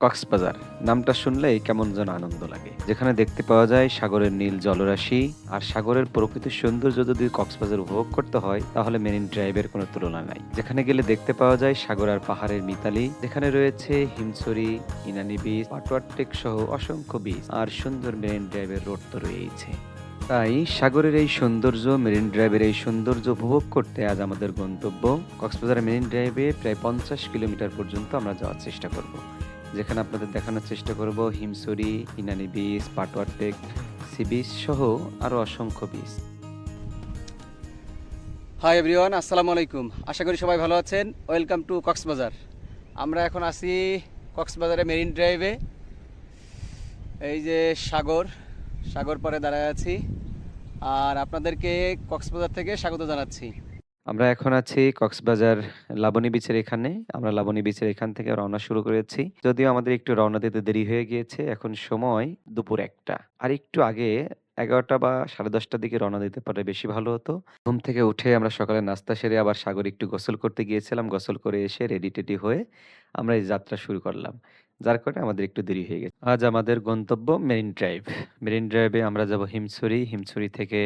কক্সবাজার। নামটা শুনলেই কেমন যেন আনন্দ লাগে। যেখানে দেখতে পাওয়া যায় সাগরের নীল জলরাশি আর সাগরের প্রকৃতির সৌন্দর্য যদি কক্সবাজার উপভোগ করতে হয়, তাহলে মেরিন ড্রাইভের কোনো তুলনা নাই। যেখানে গেলে দেখতে পাওয়া যায় সাগর আর পাহাড়ের মিতালি, যেখানে রয়েছে হিমছড়ি, ইনানি বিচ পাটওয়ারটেক সহ অসংখ্য বিচ আর সুন্দর মেরিন ড্রাইভের রোড তো রয়েছে তাই সাগরের এই সৌন্দর্য মেরিন ড্রাইভের এই সৌন্দর্য উপভোগ করতে আজ আমাদের গন্তব্য কক্সবাজার মেরিন ড্রাইভে প্রায় পঞ্চাশ কিলোমিটার পর্যন্ত আমরা যাওয়ার চেষ্টা করব। যেখানে আপনাদের দেখানোর চেষ্টা করব Himchari, Inani beach Patuartek sea beach সহ আরও অসংখ্য বিচ হাই এভরিওয়ান আসসালামু আলাইকুম। আশা করি সবাই ভালো আছেন। Welcome to Cox's Bazar. আমরা এখন আছি কক্সবাজারে মেরিন ড্রাইভে এই যে সাগর সাগর পরে দাঁড়ায় আছি। আর আপনাদেরকে কক্সবাজার থেকে স্বাগত জানাচ্ছি। আমরা এখন আছি কক্সবাজার লাবণী বিচের এখানে। আমরা লাবণী বিচের এখান থেকে রওনা শুরু করেছি। যদিও আমাদের একটু রওনা দিতে দেরি হয়ে গিয়েছে, এখন সময় দুপুর একটা। আর একটু আগে এগারোটা বা সাড়ে দশটার দিকে রওনা দিতে পারলে বেশি ভালো হতো। ঘুম থেকে উঠে আমরা সকালে নাস্তা সেরে আবার সাগর একটু গোসল করতে গিয়েছিলাম। গোসল করে এসে রেডি টেডি হয়ে আমরা এই যাত্রা শুরু করলাম। যার কারণে আমাদের একটু দেরি হয়ে গেছে। আজ আমাদের গন্তব্য মেরিন ড্রাইভ। মেরিন ড্রাইভে আমরা যাব হিমছড়ি। হিমছড়ি থেকে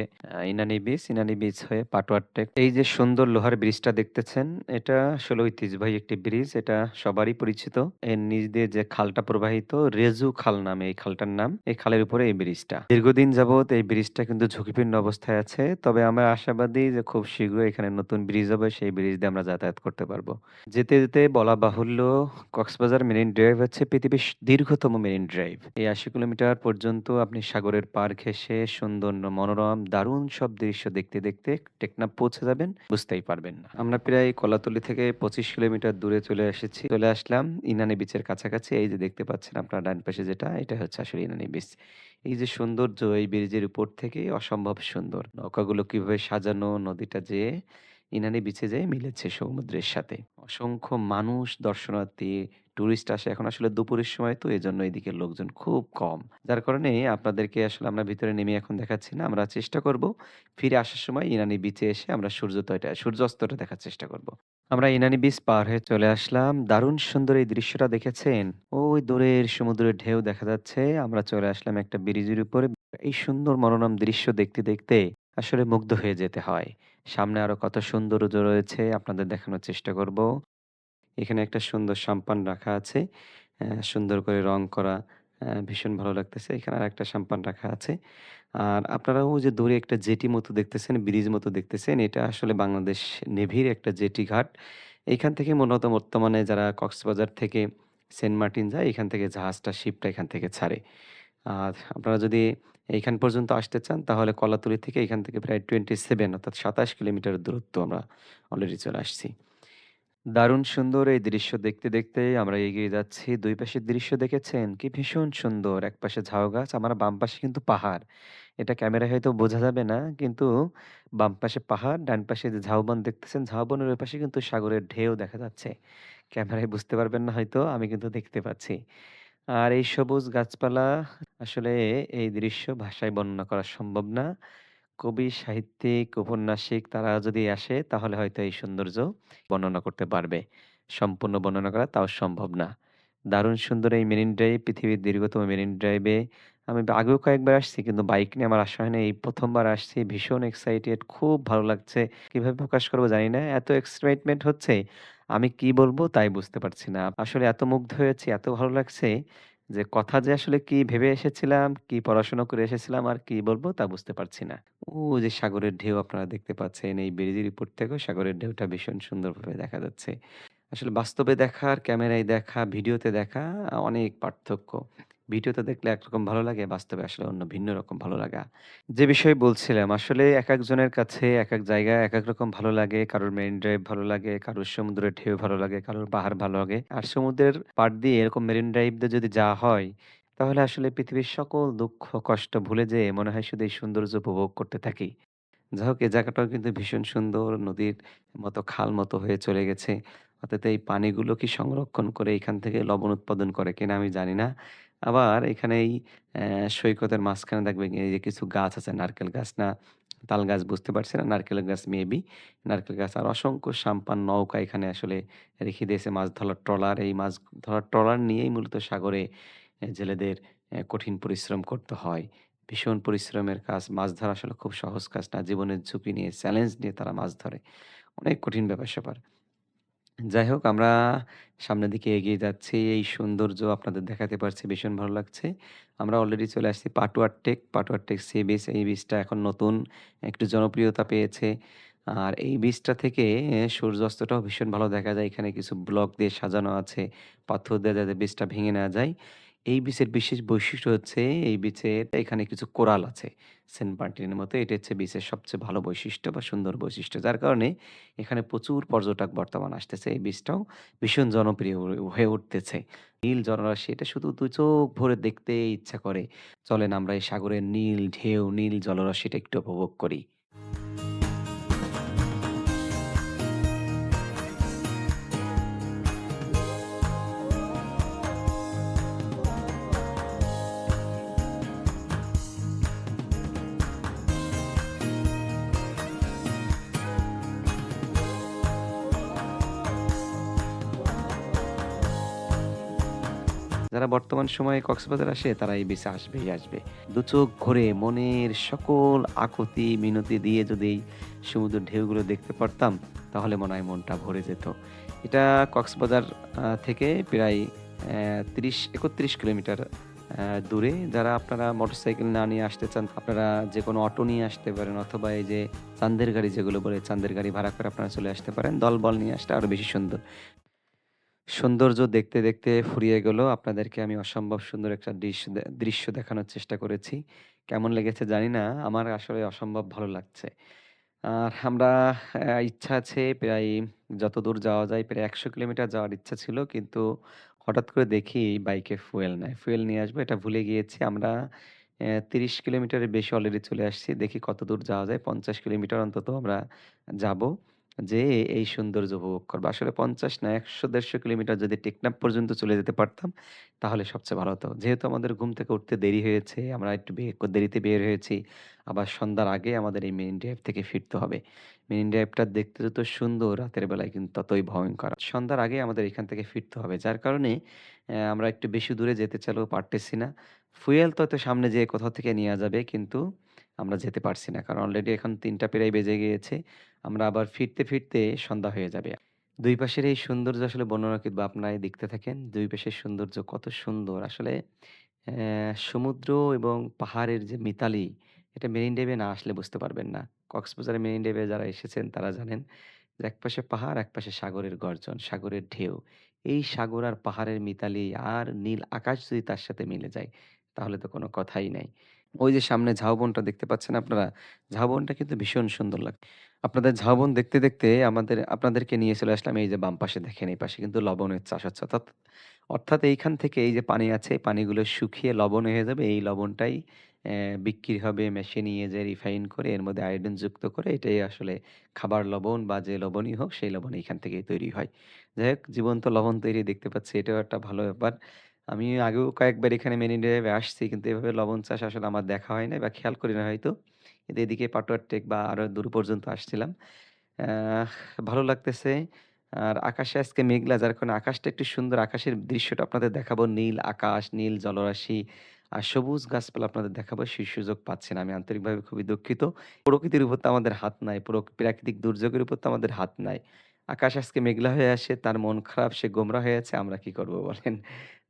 ইনানি বিচ ইনানি বিচ হয়ে পাটওয়ারটেক এই যে সুন্দর লোহার ব্রিজটা দেখতেছেন, এটা আসলে ঐতিহ্যবাহী একটি ব্রিজ এটা সবারই পরিচিত। এর নিচ দিয়ে যে খালটা প্রবাহিত, রেজু খাল নামে এই খালটার নাম। এই খালের উপরে এই ব্রিজটা দীর্ঘদিন যাবত এই ব্রিজটা কিন্তু ঝুঁকিপূর্ণ অবস্থায় আছে। তবে আমরা আশাবাদী যে খুব শীঘ্রই এখানে নতুন ব্রিজ হবে, সেই ব্রিজ দিয়ে আমরা যাতায়াত করতে পারব। যেতে যেতে বলা বাহুল্য, কক্সবাজার মেরিন ড্রাইভ হচ্ছে পৃথিবীর দীর্ঘতম মেরিন ড্রাইভ। এই আশি কিলোমিটার পর্যন্ত আপনি সাগরের পার ঘেঁষে সুন্দর, মনোরম, দারুণ সব দৃশ্য দেখতে দেখতে টেকনাফ পৌঁছে যাবেন, বুঝতেই পারবেন না। আমরা প্রায় কলাতলি থেকে পঁচিশ কিলোমিটার দূরে চলে এসেছি। চলে আসলাম ইনানি বিচের কাছাকাছি। এই যে দেখতে পাচ্ছেন আপনার ডান পাশে যেটা, এটা হচ্ছে আসলে ইনানি বিচ। এই যে সৌন্দর্য, এই ব্রিজের উপর থেকে অসম্ভব সুন্দর। নৌকাগুলো কীভাবে সাজানো, নদীটা যে ইনানি বিচে যেয়ে মিলেছে সমুদ্রের সাথে। অসংখ্য মানুষ, দর্শনার্থী, টুরিস্ট আসে এখন আসলে দুপুরের সময়, তো এজন্য এদিকে লোকজন খুব কম। যার কারণে আপনাদেরকে আসলে আমরা ভিতরে নেমে এখন দেখাচ্ছি না, আমরা চেষ্টা করব ফিরে আসার সময় ইনানি বিচে এসে আমরা সূর্যোদয়টা, সূর্যাস্তটা দেখার চেষ্টা করব। আমরা ইনানি বিচ পার হয়ে চলে আসলাম। দারুণ সুন্দর এই দৃশ্যটা দেখেছেন? ওই দূরের সমুদ্রের ঢেউ দেখা যাচ্ছে। আমরা চলে আসলাম একটা ব্রিজের উপরে। এই সুন্দর মনোরম দৃশ্য দেখতে দেখতে আসলে মুগ্ধ হয়ে যেতে হয়। সামনে আরও কত সৌন্দর্য রয়েছে আপনাদের দেখানোর চেষ্টা করব। এখানে একটা সুন্দর সাম্পান রাখা আছে। সুন্দর করে রং করা ভীষণ ভালো লাগতেছে। এখানে আর একটা সাম্পান রাখা আছে। আর আপনারা ওই যে দূরে একটা জেটি মতো দেখতেছেন, ব্রিজ মতো দেখতেছেন, এটা আসলে বাংলাদেশ নেভির একটা জেটি ঘাট। এখান থেকে মূলত বর্তমানে যারা কক্সবাজার থেকে সেন্ট মার্টিন যায়, এখান থেকে জাহাজটা, শিপটা এখান থেকে ছাড়ে। আর আপনারা যদি এইখান পর্যন্ত আসতে চান, তাহলে কলাতলি থেকে এখান থেকে প্রায় টোয়েন্টি সেভেন অর্থাৎ সাতাশ কিলোমিটার দূরত্ব আমরা অলরেডি চলে আসছি। দারুণ সুন্দর এই দৃশ্য দেখতে দেখতে আমরা এগিয়ে যাচ্ছি। দুই পাশের দৃশ্য দেখেছেন? কি ভীষণ সুন্দর। এক পাশে ঝাউ গাছ, আমার বাম পাশে কিন্তু পাহাড়। এটা ক্যামেরায় হয়তো বোঝা যাবে না, কিন্তু বাম পাশে পাহাড়, ডান পাশে যে ঝাউবন দেখতেছেন, ঝাউবনের ওই পাশে কিন্তু সাগরের ঢেউ দেখা যাচ্ছে। ক্যামেরায় বুঝতে পারবেন না হয়তো, আমি কিন্তু দেখতে পাচ্ছি। আর এই সবুজ গাছপালা আসলে এই দৃশ্য ভাষায় বর্ণনা করা সম্ভব না। কবি সাহিত্যিক ঔপন্যাসিক তারা যদি আসে তাহলে হয়তো এই সৌন্দর্য বর্ণনা করতে পারবে। সম্পূর্ণ বর্ণনা করা তাও সম্ভব না। দারুণ সুন্দর এই মেরিন ড্রাইভ, পৃথিবীর দীর্ঘতম মেরিন ড্রাইভে আমি আগেও কয়েকবার আসছি কিন্তু বাইক নিয়ে আমার আসা হয়নি। এই প্রথমবার আসছি, ভীষণ এক্সাইটেড খুব ভালো লাগছে। কীভাবে প্রকাশ করব জানি না। এত এক্সাইটমেন্ট হচ্ছে আমি কি বলব তাই বুঝতে পারছি না। আসলে এত মুগ্ধ হয়েছি, এত ভালো লাগছে যে কথা যে আসলে কি ভেবে এসেছিলাম, কি পড়াশোনা করে এসেছিলাম আর কি বলব তা বুঝতে পারছি না। ও যে সাগরের ঢেউ আপনারা দেখতে পাচ্ছেন, এই ব্রিজের উপর থেকেও সাগরের ঢেউটা ভীষণ সুন্দরভাবে দেখা যাচ্ছে। আসলে বাস্তবে দেখা আর ক্যামেরায় দেখা, ভিডিওতে দেখা, অনেক পার্থক্য। ভিডিওতে দেখলে একরকম ভালো লাগে, বাস্তবে আসলে অন্য ভিন্ন রকম ভালো লাগা। যে বিষয়ে বলছিলাম, আসলে এক একজনের কাছে এক এক জায়গা এক এক রকম ভালো লাগে, কারোর মেরিন ড্রাইভ ভালো লাগে, কারোর সমুদ্রের ঢেউ ভালো লাগে, কারোর পাহাড় ভালো লাগে। আর সমুদ্রের পাড় দিয়ে এরকম মেরিন ড্রাইভ দিয়ে যদি যাওয়া হয়, তাহলে আসলে পৃথিবীর সকল দুঃখ, কষ্ট ভুলে যেয়ে মনে হয় শুধু এই সৌন্দর্য উপভোগ করতে থাকি। যাই হোক, এই জায়গাটাও কিন্তু ভীষণ সুন্দর, নদীর মতো খাল মতো হয়ে চলে গেছে। অর্থাৎ এই পানিগুলো কি সংরক্ষণ করে এখান থেকে লবণ উৎপাদন করে কিনা আমি জানি না। আবার এখানে এই সৈকতের মাঝখানে দেখবেন এই যে কিছু গাছ আছে নারকেল গাছ না তাল গাছ বুঝতে পারছি না, নারকেল গাছ মেবি। নারকেল গাছ আর অসংখ্য সাম্পান নৌকা এখানে আসলে রেখে দিয়েছে মাছ ধরার ট্রলার। এই মাছ ধরার ট্রলার নিয়েই মূলত সাগরে জেলেদের কঠিন পরিশ্রম করতে হয়। ভীষণ পরিশ্রমের কাজ। মাছ ধরা আসলে খুব সহজ কাজ না। জীবনের ঝুঁকি নিয়ে, চ্যালেঞ্জ নিয়ে তারা মাছ ধরে। অনেক কঠিন ব্যাপার-স্যাপার। যাই হোক, আমরা সামনের দিকে এগিয়ে যাচ্ছি। এই সৌন্দর্য আপনাদের দেখাতে পারছি, ভীষণ ভালো লাগছে। আমরা অলরেডি চলে আসছি Patuar take. Patuartek sea beach. এই বিচটা এখন নতুন, একটু জনপ্রিয়তা পেয়েছে। আর এই বিচটা থেকে সূর্যাস্তটাও ভীষণ ভালো দেখা যায়। এখানে কিছু ব্লক দিয়ে সাজানো আছে। পাথর দিয়ে যাতে বিচটা ভেঙে না যায়। এই বিচের বিশেষ বৈশিষ্ট্য হচ্ছে, এই বিচের এখানে কিছু কোরাল আছে। সেন্ট মার্টিনের মতো। এটা হচ্ছে বিচের সবচেয়ে ভালো বৈশিষ্ট্য বা সুন্দর বৈশিষ্ট্য। যার কারণে এখানে প্রচুর পর্যটক বর্তমান আসতেছে। এই বিচটাও ভীষণ জনপ্রিয় হয়ে উঠতেছে। নীল জলরাশি এটা শুধু দু চোখ ভরে দেখতে ইচ্ছা করে। চলেন আমরা এই সাগরের নীল ঢেউ, নীল জলরাশিটা একটু উপভোগ করি। বর্তমান সময়ে কক্সবাজার আসে, তারা এই বিচে আসবেই, আসবে। দুচোখ ভরে মনের সকল আকুতি, মিনতি দিয়ে যদি এই সমুদ্রের ঢেউগুলো দেখতে পারতাম, তাহলে মনে হয় মনটা ভরে যেত। এটা কক্সবাজার থেকে প্রায় অ্যা ৩০-৩১ কিলোমিটার দূরে। যারা আপনারা মোটরসাইকেল না নিয়ে আসতে চান, আপনারা যে কোনো অটো নিয়ে আসতে পারেন অথবা এই যে চান্দের গাড়ি, যেগুলো বলে চান্দের গাড়ি ভাড়া করে আপনারা চলে আসতে পারেন। দলবল নিয়ে আসতে আরও বেশি সুন্দর। সৌন্দর্য দেখতে, দেখতে ফুরিয়ে গেল। আপনাদেরকে আমি অসম্ভব সুন্দর একটা ডিশ দে দৃশ্য দেখানোর চেষ্টা করেছি। কেমন লেগেছে জানি না। আমার আসলে অসম্ভব ভালো লাগছে। আর আমরা ইচ্ছা আছে প্রায় যতদূর যাওয়া যায় প্রায় ১০০ কিলোমিটার যাওয়ার ইচ্ছা ছিল। কিন্তু হঠাৎ করে দেখি বাইকে ফুয়েল নাই। ফুয়েল নিয়ে আসব এটা ভুলে গিয়েছি। আমরা ৩০ কিলোমিটারের বেশি অলরেডি চলে আসছি। দেখি কতদূর যাওয়া যায়। ৫০ কিলোমিটার অন্তত আমরা যাব। যেয়ে এই সৌন্দর্য উপভোগ করব। আসলে ৫০ না ১০০-১৫০ কিলোমিটার যদি টেকনাফ পর্যন্ত চলে যেতে পারতাম তাহলে সবচেয়ে ভালো হতো। যেহেতু আমাদের ঘুম থেকে উঠতে দেরি হয়েছে, আমরা একটু দেরিতে বের হয়েছি। আবার সন্ধ্যার আগে আমাদের এই মেরিন ড্রাইভ থেকে ফিরতে হবে। মেরিন ড্রাইভটা দেখতে যত সুন্দর রাতের বেলায় কিন্তু ততই ভয়ংকর। সন্ধ্যার আগে আমাদের এখান থেকে ফিরতে হবে। যার কারণে আমরা একটু বেশি দূরে যেতে চাইলেও পারতেছি না। ফুয়েল তো হয়তো সামনে যেয়ে কোথাও থেকে নেয়া যাবে কিন্তু আমরা যেতে পারছি না। কারণ অলরেডি এখন তিনটা প্রায় বেজে গিয়েছে। আমরা আবার ফিরতে, ফিরতে সন্ধ্যা হয়ে যাবে। দুই পাশের এই সৌন্দর্য আসলে বর্ণনা কিন্তু আপনারাই দেখতে থাকেন। দুই পাশের সৌন্দর্য কত সুন্দর। আসলে সমুদ্র এবং পাহাড়ের যে মিতালি এটা মেরিন ড্রাইভে না আসলে বুঝতে পারবেন না। কক্সবাজারের মেরিন ড্রাইভে যারা এসেছেন তারা জানেন যে একপাশে পাহাড়, একপাশে সাগরের গর্জন, সাগরের ঢেউ। এই সাগর আর পাহাড়ের মিতালি আর নীল আকাশ যদি তার সাথে মিলে যায় তাহলে তো কোনো কথাই নাই। ওই যে সামনে ঝাউবনটা দেখতে পাচ্ছেন আপনারা? ঝাউবনটা কিন্তু ভীষণ সুন্দর লাগ আপনাদের ঝাউবন দেখতে, দেখতে আমাদের আপনাদেরকে নিয়ে চলে আসলাম এই যে বাম পাশে দেখেন এই পাশে কিন্তু লবণের চাষ হচ্ছে। অর্থাৎ অর্থাৎ এইখান থেকে এই যে পানি আছে, পানিগুলো শুকিয়ে লবণ হয়ে যাবে। এই লবণটাই বিক্রি হবে মেশিনে নিয়ে যেয়ে রিফাইন করে এর মধ্যে আয়োডিন যুক্ত করে এটাই আসলে খাবার লবণ বা যে লবণই হোক সেই লবণ এইখান থেকেই তৈরি হয়। যাই হোক জীবন্ত লবণ তৈরি দেখতে পাচ্ছি এটাও একটা ভালো ব্যাপার। আমি আগেও কয়েকবার এখানে মেরিন ড্রাইভে আসছি কিন্তু এভাবে লবণ চাষ আসলে আমার দেখা হয় নাই বা খেয়াল করি না হয়তো। কিন্তু এদিকে পাটুয়ার টেক বা আরও দূর পর্যন্ত আসছিলাম। অ্যাহ ভালো লাগতেছে। আর আকাশে আজকে মেঘলা যার কারণে আকাশটা একটু সুন্দর। আকাশের দৃশ্যটা আপনাদের দেখাবো। নীল আকাশ, নীল জলরাশি আর সবুজ গাছপালা আপনাদের দেখাবো সেই সুযোগ পাচ্ছি না। আমি আন্তরিকভাবে খুবই দুঃখিত। প্রকৃতির উপর তো আমাদের হাত নাই। পুরো প্রাকৃতিক দুর্যোগের উপর তো আমাদের হাত নাই। আকাশ আজকে মেঘলা হয়ে আসে, তার মন খারাপ, সে গোমরা হয়ে আছে। আমরা কি করব বলেন?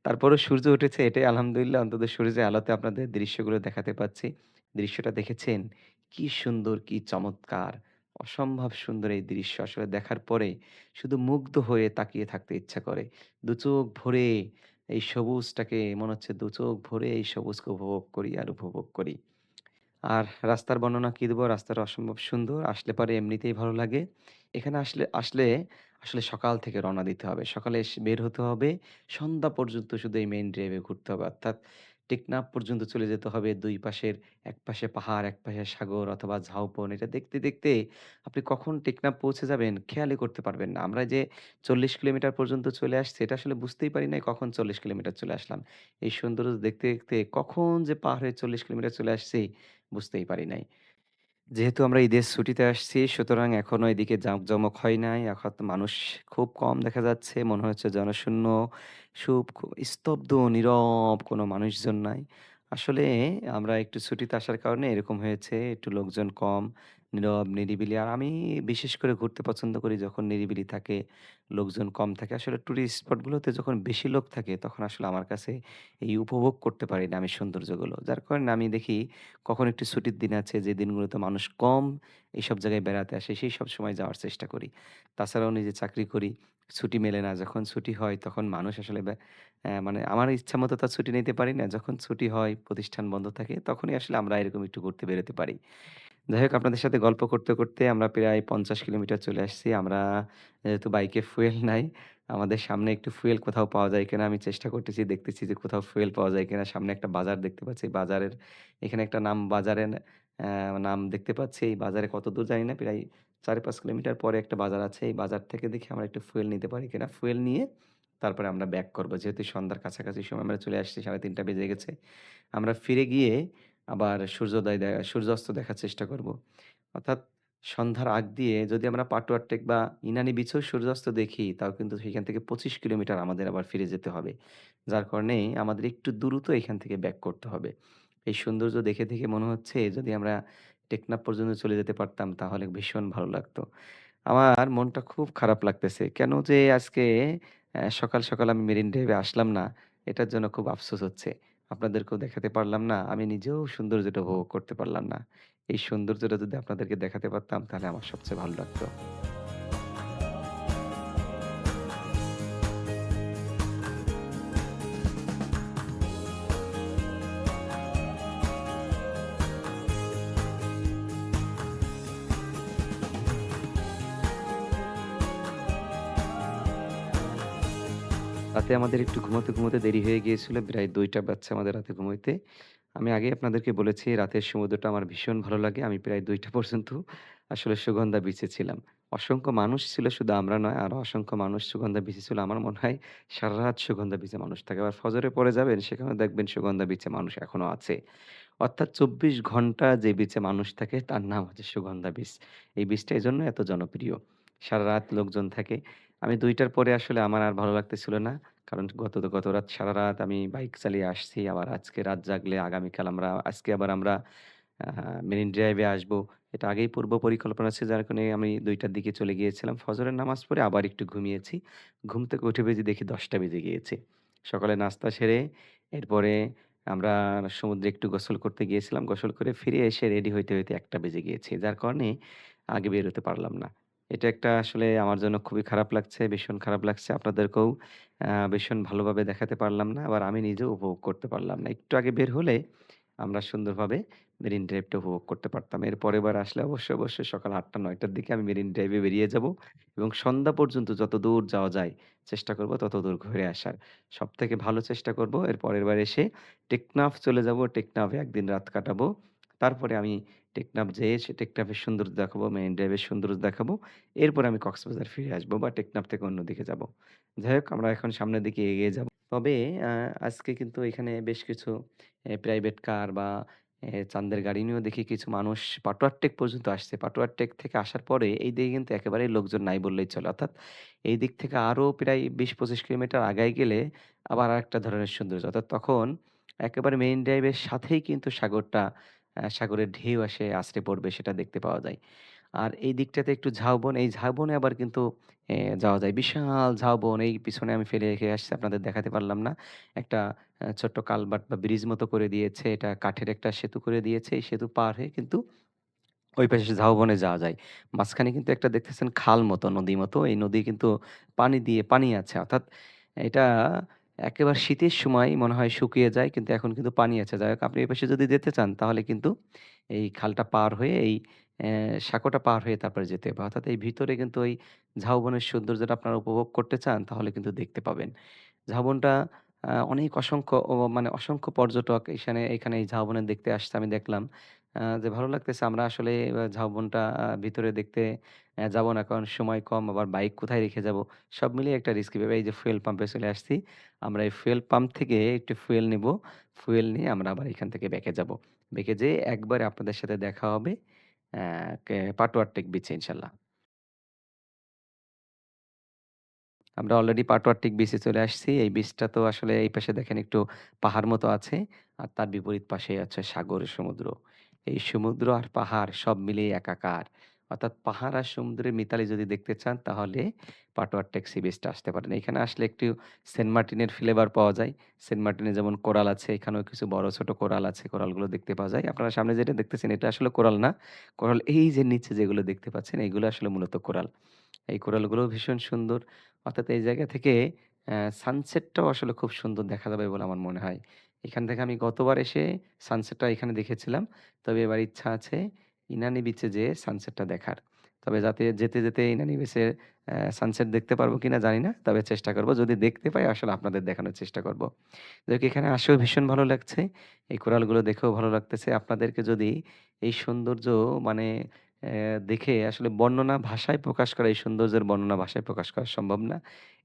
তারপরেও সূর্য উঠেছে এটাই আলহামদুলিল্লাহ। অন্তত সূর্যের আলোতে আপনাদের দৃশ্যগুলো দেখাতে পাচ্ছি। দৃশ্যটা দেখেছেন? কি সুন্দর, কি চমৎকার! অসম্ভব সুন্দর এই দৃশ্য। আসলে দেখার পরে শুধু মুগ্ধ হয়ে তাকিয়ে থাকতে ইচ্ছা করে। দুচোখ ভরে এই সবুজটাকে মনে হচ্ছে দুচোখ ভরে এই সবুজকে উপভোগ করি আর উপভোগ করি। আর রাস্তার বর্ণনা কি দেবো রাস্তাটা অসম্ভব সুন্দর। আসলে পরে এমনিতেই ভালো লাগে। এখানে আসলে আসলে আসলে সকাল থেকে রওনা দিতে হবে। সকালে বের হতে হবে। সন্ধ্যা পর্যন্ত শুধু এই মেইন ড্রাইভে ঘুরতে হবে। অর্থাৎ টেকনাফ পর্যন্ত চলে যেতে হবে। ২ পাশের একপাশে পাহাড়, একপাশে সাগর অথবা ঝাউবন। এটা দেখতে, দেখতে আপনি কখন টেকনাফ পৌঁছে যাবেন খেয়ালই করতে পারবেন না। আমরা যে ৪০ কিলোমিটার পর্যন্ত চলে আসছি এটা আসলে বুঝতেই পারি নাই কখন ৪০ কিলোমিটার চলে আসলাম। এই সৌন্দর্য দেখতে, দেখতে কখন যে হয়ে ৪০ কিলোমিটার চলে আসছি বুঝতেই পারি নাই। যেহেতু আমরা ঈদের ছুটিতে আসছি, সুতরাং এখনও এদিকে জাঁকজমক হয় নাই। এখন মানুষ খুব কম দেখা যাচ্ছে। মনে হচ্ছে জনশূন্য, সুপ স্তব্ধ, নীরব কোনো মানুষজন নাই। আসলে আমরা একটু ছুটিতে আসার কারণে এরকম হয়েছে। একটু লোকজন কম, নীরব, নিরিবিলি। আর আমি বিশেষ করে ঘুরতে পছন্দ করি যখন নিরিবিলি থাকে, লোকজন কম থাকে। আসলে টুরিস্ট স্পটগুলোতে যখন বেশি লোক থাকে, তখন আসলে আমার কাছে এই উপভোগ করতে পারি না আমি সৌন্দর্যগুলো। যার কারণে আমি দেখি কখন একটু ছুটির দিন আছে যে দিনগুলোতে মানুষ কম এইসব জায়গায় বেড়াতে আসে সেই সব সময় যাওয়ার চেষ্টা করি। তাছাড়াও নিজে চাকরি করি। ছুটি মেলে না। যখন ছুটি হয় তখন মানুষ আসলে ব্যা মানে আমার ইচ্ছামত তো আর ছুটি নিতে পারি না। যখন ছুটি হয়, প্রতিষ্ঠান বন্ধ থাকে তখনই আসলে আমরা এরকম একটু ঘুরতে বেরোতে পারি। যাই হোক আপনাদের সাথে গল্প করতে, করতে আমরা প্রায় ৫০ কিলোমিটার চলে আসছি। আমরা যেহেতু বাইকে ফুয়েল নাই, আমাদের সামনে একটু ফুয়েল কোথাও পাওয়া যায় কিনা আমি চেষ্টা করতেছি, দেখতেছি যে কোথাও ফুয়েল পাওয়া যায় কিনা। সামনে একটা বাজার দেখতে পাচ্ছি। বাজারের এখানে একটা নাম বাজারের নাম দেখতে পাচ্ছি। এই বাজারে কত দূর জানি না। প্রায় ৪-৫ কিলোমিটার পরে একটা বাজার আছে। এই বাজার থেকে দেখি আমরা একটু ফুয়েল নিতে পারি কিনা। ফুয়েল নিয়ে তারপরে আমরা ব্যাক করব যেহেতু সন্ধ্যার কাছাকাছি সময় আমরা চলে আসছি ৩:৩০ বেজে গেছে। আমরা ফিরে গিয়ে আবার সূর্যোদয় দে সূর্যাস্ত দেখার চেষ্টা করব। অর্থাৎ সন্ধ্যার আগ দিয়ে যদি আমরা পাটুয়ার টেক বা ইনানি বিচেও সূর্যাস্ত দেখি, তাও কিন্তু সেখান থেকে ২৫ কিলোমিটার আমাদের আবার ফিরে যেতে হবে। যার কারণে আমাদের একটু দ্রুত এখান থেকে ব্যাক করতে হবে। এই সৌন্দর্য দেখে, দেখে মনে হচ্ছে যদি আমরা টেকনাফ পর্যন্ত চলে যেতে পারতাম তাহলে ভীষণ ভালো লাগতো। আমার মনটা খুব খারাপ লাগতেছে। কেন যে আজকে সকাল, সকাল আমি মেরিন ড্রাইভে আসলাম না, এটার জন্য খুব আফসোস হচ্ছে। আপনাদেরকেও দেখাতে পারলাম না। আমি নিজেও সৌন্দর্যটা উপভোগ করতে পারলাম না। এই সৌন্দর্যটা যদি আপনাদেরকে দেখাতে পারতাম, তাহলে আমার সবচেয়ে ভালো লাগতো। রাতে আমাদের একটু ঘুমাতে, ঘুমাতে দেরি হয়ে গিয়েছিল। প্রায় দুইটা বাচ্চা আমাদের রাতে ঘুমাইতে। আমি আগে আপনাদেরকে বলেছি রাতের সমুদ্রটা আমার ভীষণ ভালো লাগে। আমি প্রায় দুইটা পর্যন্ত আসলে সুগন্ধা বিচে ছিলাম। অসংখ্য মানুষ ছিল শুধু আমরা নয়, আরও অসংখ্য মানুষ সুগন্ধা বিচে ছিল। আমার মনে হয় সারারাত সুগন্ধা বিচে মানুষ থাকে। আবার ফজরে পরে যাবেন সেখানে দেখবেন সুগন্ধা বিচে মানুষ এখনও আছে। অর্থাৎ ২৪ ঘণ্টা যে বিচে মানুষ থাকে তার নাম হচ্ছে সুগন্ধা বিচ। এই বিচটা জন্য এত জনপ্রিয়। সারা রাত লোকজন থাকে। আমি ২ টার পরে আসলে আমার আর ভালো লাগতেছিল না। কারণ গত গতরাত সারারাত আমি বাইক চালিয়ে আসছি। আবার আজকে রাত জাগলে আগামীকাল আমরা আজকে আবার আমরা আ মেরিন ড্রাইভে আসব। এটা আগেই পূর্ব পরিকল্পনা ছিল যার কারণে আমি ২ টার দিকে চলে গিয়েছিলাম। ফজরের নামাজ পড়ে আবার একটু ঘুমিয়েছি। ঘুম থেকে উঠে বেজে দেখি ১০ টা বেজে গিয়েছে। সকালে নাস্তা সেরে এরপরে আমরা সমুদ্রে একটু গোসল করতে গিয়েছিলাম। গোসল করে ফিরে এসে রেডি হইতে, হইতে ১ টা বেজে গিয়েছে। যার কারণে আগে বের হতে পারলাম না। এটা একটা আসলে আমার জন্য খুবই খারাপ লাগছে, ভীষণ খারাপ লাগছে। আপনাদেরকেও ভীষণ ভালোভাবে দেখাতে পারলাম না। আবার আমি নিজেও উপভোগ করতে পারলাম না। একটু আগে বের হলে আমরা সুন্দরভাবে মেরিন ড্রাইভটা উপভোগ করতে পারতাম। এর পরেরবার আসলে অবশ্যই, অবশ্যই সকাল ৮ঃ০০ ৯ঃ০০ র দিকে আমি মেরিন ড্রাইভে বেরিয়ে যাব এবং সন্ধ্যা পর্যন্ত যতদূর যাওয়া যায় চেষ্টা করব ততদূর ঘুরে আসার। সবথেকে ভালো চেষ্টা করব এর পরেরবার এসে টেকনাফ চলে যাব। টেকনাফে একদিন রাত কাটাবো। তারপরে আমি টেকনাফ যেয়ে সে টেকনাফের সৌন্দর্য দেখাবো, মেরিন ড্রাইভের সৌন্দর্য দেখাবো। এরপর আমি কক্সবাজার ফিরে আসব বা টেকনাফ থেকে অন্যদিকে যাব। যাই হোক আমরা এখন সামনের দিকে এগিয়ে যাব। তবে আজকে কিন্তু এখানে বেশ কিছু প্রাইভেট কার বা চান্দের গাড়ি নিয়েও দেখি কিছু মানুষ পাটোয়ার টেক পর্যন্ত আসছে। পাটোয়ার টেক থেকে আসার পরে এই দিকে কিন্তু একেবারেই লোকজন নাই বললেই চলে। অর্থাৎ এই দিক থেকে আরও প্রায় ২০-২৫ কিলোমিটার আগায় গেলে আবার আরেকটা ধরনের সৌন্দর্য। অর্থাৎ তখন একেবারে মেইন ড্রাইভের সাথেই কিন্তু সাগরটা সাগরের ঢেউ আসে আছড়ে পড়বে সেটা দেখতে পাওয়া যায়। আর এই দিকটাতে একটু ঝাউবন, এই ঝাউবনে আবার কিন্তু যাওয়া যায়। বিশাল ঝাউবন এই পিছনে আমি ফেলে রেখে আসছি আপনাদের দেখাতে পারলাম না। একটা ছোট্ট কালভার্ট বা ব্রিজ মতো করে দিয়েছে। এটা কাঠের একটা সেতু করে দিয়েছে। এই সেতু পার হয়ে কিন্তু ওই পাশে ঝাউবনে যাওয়া যায়। মাঝখানে কিন্তু একটা দেখতেছেন খাল মতো, নদী মতো। এই নদী কিন্তু পানি দিয়ে পানি আছে। অর্থাৎ এটা একেবারে শীতের সময় মনে হয় শুকিয়ে যায়। কিন্তু এখন কিন্তু পানি আছে। যাই হোক, আপনি এই পাশে যদি যেতে চান, তাহলে কিন্তু এই খালটা পার হয়ে, এই সাঁকোটা পার হয়ে তারপরে যেতে হবে। অর্থাৎ এই ভিতরে কিন্তু ওই ঝাউবনের সৌন্দর্যটা আপনারা উপভোগ করতে চান, তাহলে কিন্তু দেখতে পাবেন। ঝাউবনটা অনেক অসংখ্য মানে অসংখ্য পর্যটক এখানে এখানে এই ঝাউবনে দেখতে আসতে আমি দেখলাম। যে ভালো লাগতেছে, আমরা আসলে ঝাউবনটা ভিতরে দেখতে যাব না। কারণ সময় কম, আবার বাইক কোথায় রেখে যাব? সব মিলিয়ে একটা রিস্কি ব্যাপার। এই যে ফুয়েল পাম্পে চলে আসছি। আমরা এই ফুয়েল পাম্প থেকে একটু ফুয়েল নিবো। ফুয়েল নিয়ে আমরা আবার এখান থেকে ব্যাকে যাব। ব্যাকে যেয়ে একবারে আপনাদের সাথে দেখা হবে অ্যা কে টেক বিচে, ইনশাল্লাহ। আমরা অলরেডি পাটোয়ার টেক বিচে চলে আসছি। এই বিচটা তো আসলে এই পাশে দেখেন একটু পাহাড় মতো আছে। আর তার বিপরীত পাশেই আছে সাগর, সমুদ্র। এই সমুদ্র আর পাহাড় সব মিলিয়ে একাকার। অর্থাৎ পাহাড় আর সমুদ্রের মিতালি যদি দেখতে চান তাহলে পাটোয়ার ট্যাক্সি সি বিচটা আসতে পারেন। এখানে আসলে একটু সেন্ট মার্টিনের ফ্লেভার পাওয়া যায়। সেন্ট মার্টিনে যেমন কোরাল আছে, এখানেও কিছু বড় ছোট কোরাল আছে। কোরালগুলো দেখতে পাওয়া যায়। আপনারা সামনে যেটা দেখতেছেন এটা আসলে কোরাল না। কোরাল এই যে নিচে যেগুলো দেখতে পাচ্ছেন এগুলো আসলে মূলত কোরাল। এই কোরালগুলোও ভীষণ সুন্দর। অর্থাৎ এই জায়গা থেকে সানসেটটাও আসলে খুব সুন্দর দেখা যাবে বলে আমার মনে হয়। এখান থেকে আমি গতবার এসে সানসেটটা এখানে দেখেছিলাম। তবে এবার ইচ্ছা আছে ইনানি বিচে যেয়ে সানসেটটা দেখার। তবে যাতে যেতে, যেতে ইনানি বিচের সানসেট দেখতে পারব কিনা জানি না। তবে চেষ্টা করব। যদি দেখতে পাই আসলে আপনাদের দেখানোর চেষ্টা করব। হোক এখানে আসেও ভীষণ ভালো লাগছে। এই কোরালগুলো দেখেও ভালো লাগতেছে। আপনাদেরকে যদি এই সৌন্দর্য মানে দেখে আসলে বর্ণনা ভাষায় প্রকাশ করা এই সৌন্দর্যের বর্ণনা ভাষায় প্রকাশ করা সম্ভব না।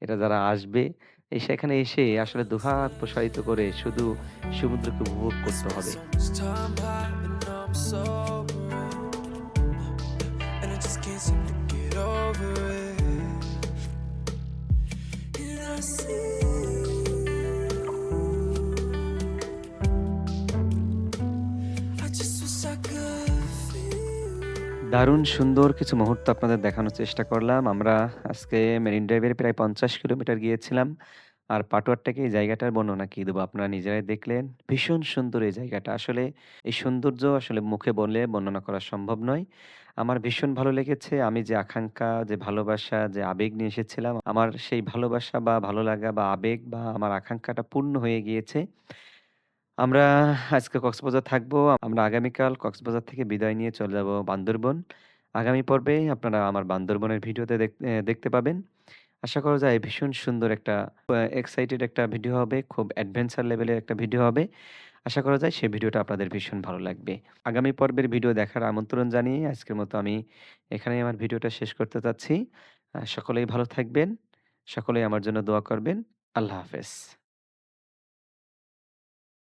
এটা যারা আসবে এই সেখানে এসে আসলে দুহাত প্রসারিত করে শুধু সমুদ্রকে উপভোগ করতে হবে see you. দারুণ সুন্দর কিছু মুহূর্ত আপনাদের দেখানোর চেষ্টা করলাম। আমরা আজকে মেরিন ড্রাইভের প্রায় ৫০ কিলোমিটার গিয়েছিলাম। আর পাটোয়ার টেকে এই জায়গাটার বর্ণনা কি দেবো আপনারা নিজেরাই দেখলেন। ভীষণ সুন্দর এই জায়গাটা। আসলে এই সৌন্দর্য আসলে মুখে বলে বর্ণনা করা সম্ভব নয়। আমার ভীষণ ভালো লেগেছে। আমি যে আকাঙ্ক্ষা, যে ভালোবাসা, যে আবেগ নিয়ে এসেছিলাম, আমার সেই ভালোবাসা বা ভালো লাগা বা আবেগ বা আমার আকাঙ্ক্ষাটা পূর্ণ হয়ে গিয়েছে। আমরা আজকে কক্সবাজার থাকব। আমরা আগামীকাল কক্সবাজার থেকে বিদায় নিয়ে চলে যাব বান্দরবন। আগামী পর্বে আপনারা আমার বান্দরবনের ভিডিওতে দেখ দেখতে পাবেন। আশা করা যায় ভীষণ সুন্দর একটা এক্সাইটেড একটা ভিডিও হবে। খুব অ্যাডভেঞ্চার লেভেলের একটা ভিডিও হবে। আশা করা যায় সেই ভিডিওটা আপনাদের ভীষণ ভালো লাগবে। আগামী পর্বের ভিডিও দেখার আমন্ত্রণ জানিয়ে আজকের মতো আমি এখানেই আমার ভিডিওটা শেষ করতে চাচ্ছি। সকলেই ভালো থাকবেন। সকলেই আমার জন্য দোয়া করবেন। আল্লাহ হাফেজ।